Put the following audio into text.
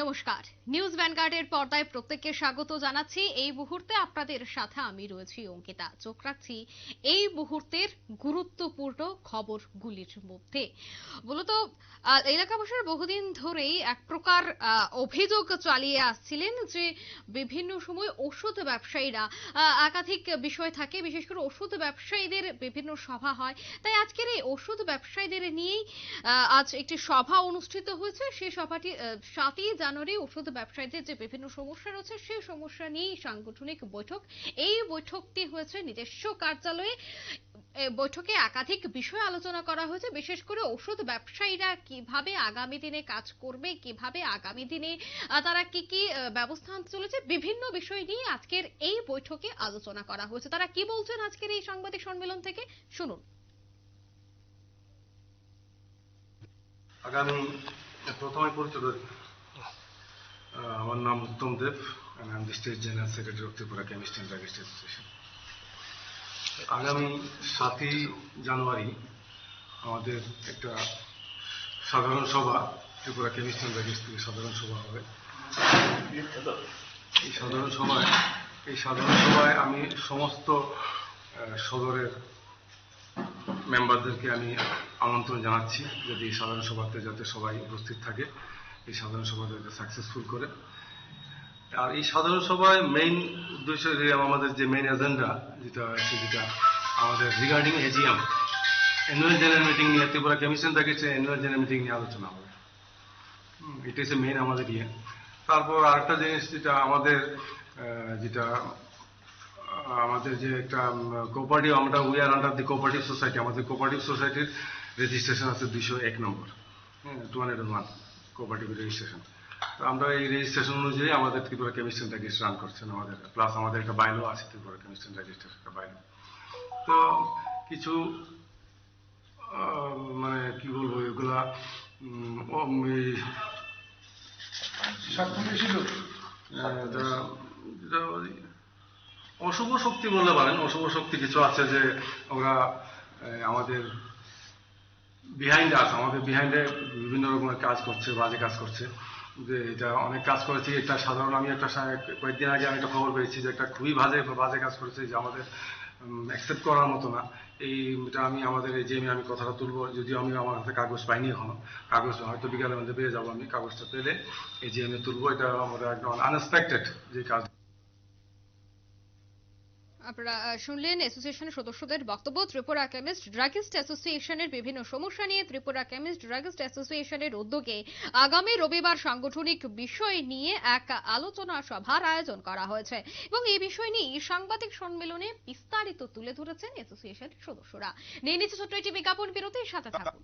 নমস্কার। নিউজ ভ্যানগার্ডের পর্দায় প্রত্যেককে স্বাগত জানাচ্ছি। এই মুহূর্তে আপনাদের সাথে আমি রয়েছি অঙ্কিতা। চোখ রাখছি এই মুহূর্তের গুরুত্বপূর্ণ খবরগুলির মধ্যে। মূলত এলাকাবাসীর বহুদিন ধরেই এক প্রকার অভিযোগ চালিয়ে আসছিলেন যে বিভিন্ন সময় ওষুধ ব্যবসায়ীরা একাধিক বিষয় থাকে, বিশেষ করে ওষুধ ব্যবসায়ীদের বিভিন্ন সভা হয়। তাই আজকের এই ওষুধ ব্যবসায়ীদের নিয়েই আজ একটি সভা অনুষ্ঠিত হয়েছে। সেই সভাটি সাতই জানুয়ারি ওষুধ ব্যবসায়ীদের যে বিভিন্ন সমস্যা রয়েছে, সেই সমস্যা নিয়েই সাংগঠনিক বৈঠক। এই বৈঠকটি হয়েছে নিজস্ব কার্যালয়ে। বৈঠকে একাধিক বিষয় আলোচনা করা হয়েছে। বিশেষ করে ওষুধ ব্যবসায়ীরা কীভাবে আগামী দিনে কাজ করবে, কীভাবে আগামী দিনে তারা কি কি ব্যবস্থা আনতে চলেছে, বিভিন্ন বিষয় নিয়ে আজকের এই বৈঠকে আলোচনা করা হয়েছে। তারা কি বলছেন আজকের এই সাংবাদিক সম্মেলন থেকে? শুনুন। আগামী প্রথমে পরিচয় নাম Uttam Deb state general secretary of Tripura chemist and druggist association আগামী সাতই জানুয়ারি আমাদের একটা সাধারণ সভা ত্রিপুরা কেমিস্ট অ্যান্ড থেকে সাধারণ সভা হবে। এই সাধারণ সভায়, এই সাধারণ সভায় আমি সমস্ত সদরের মেম্বারদেরকে আমি আমন্ত্রণ জানাচ্ছি যদি এই সাধারণ সভাতে যাতে সবাই উপস্থিত থাকে, এই সাধারণ সভাতে সাকসেসফুল করে। আর এই সাধারণ সভায় মেইন উদ্দেশ্য আমাদের যে মেইন এজেন্ডা যেটা আছে যেটা আমাদের regarding AGM annual general meeting নিয়ে ত্রিপুরা কমিশন থেকে অ্যানুয়াল জেনারেল মিটিং নিয়ে আলোচনা হবে। এটা হচ্ছে মেইন আমাদের ইয়ে। তারপর আরেকটা জিনিস যেটা আমাদের যেটা আমাদের যে একটা কোপারেটিভ আমরা we are under the cooperative society আমাদের কোপারেটিভ সোসাইটির রেজিস্ট্রেশন আছে দুইশো এক নম্বর। হ্যাঁ two hundred one cooperative registration তো আমরা এই রেজিস্ট্রেশন অনুযায়ী আমাদের ত্রিপুরা কেমিস্ট্রি রেজিস্ট রান করছেন আমাদের। প্লাস আমাদের একটা বাইলো আছে ত্রিপুরা কেমিস্ট্রি রেজিস্ট্রেশন একটা বাইলো তো কিছু মানে কি বলব এগুলা ওই অশুভ শক্তি বলতে পারেন। অশুভ শক্তি কিছু আছে যে ওরা আমাদের বিহাইন্ড আস আমাদের বিহাইন্ডে বিভিন্ন রকমের কাজ করছে বাজে কাজ করছে। যে এটা অনেক কাজ করেছি, এটা সাধারণ আমি একটা কয়েকদিন আগে আমি একটা খবর পেয়েছি যে একটা খুবই বাজে বাজে কাজ করেছে যে আমাদের অ্যাকসেপ্ট করার মতো না। এইটা আমি আমাদের এই যে আমি কথাটা তুলবো, যদিও আমি আমার হাতে কাগজ পাইনি এখনও। কাগজ হয়তো বিকালের মধ্যে পেয়ে যাব আমি, কাগজটা পেলে এই আমি তুলবো। এটা আমাদের একদম আনএক্সপেক্টেড যে কাজ আপনারা শুনলেন অ্যাসোসিয়েশনের সদস্যদের বক্তব্য, ত্রিপুরা কেমিস্ট ড্রাগিস্ট অ্যাসোসিয়েশনের বিভিন্ন সমস্যা নিয়ে। ত্রিপুরা কেমিস্ট ড্রাগিস্ট অ্যাসোসিয়েশনের উদ্যোগে আগামী রবিবার সাংগঠনিক বিষয় নিয়ে এক আলোচনা সভার আয়োজন করা হয়েছে। এবং এই বিষয় নিয়ে সাংবাদিক সম্মেলনে বিস্তারিত তুলে ধরেছেন অ্যাসোসিয়েশনের সদস্যরা। নিয়ে নিচ্ছে ছোট্ট একটি বিজ্ঞাপন বিরতির সাথে থাকুন।